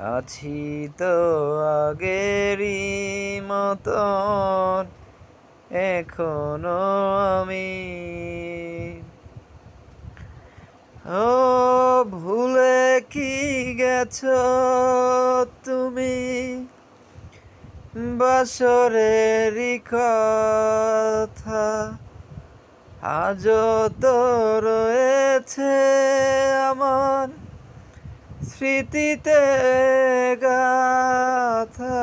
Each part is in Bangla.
আছি তো আগেরই মতন, এখনও আমি। ও ভুলে কি গেছ তুমি? বাসরেরই কথা আজও তো রয়েছে। স্মৃতিতে গাথা।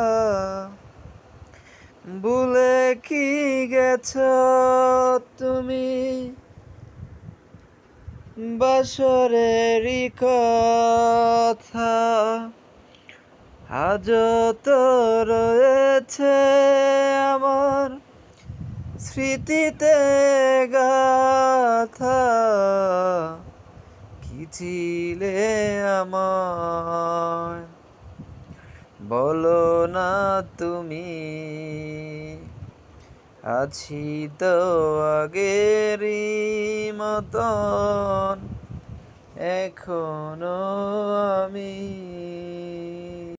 ভুলে কি গেছ তুমি? বাসরেরই কথা। আজ তো রয়েছে আমার স্মৃতিতে গাথা। ছিলে আমার বলো না তুমি আছি তো আগের মতন এখনও আমি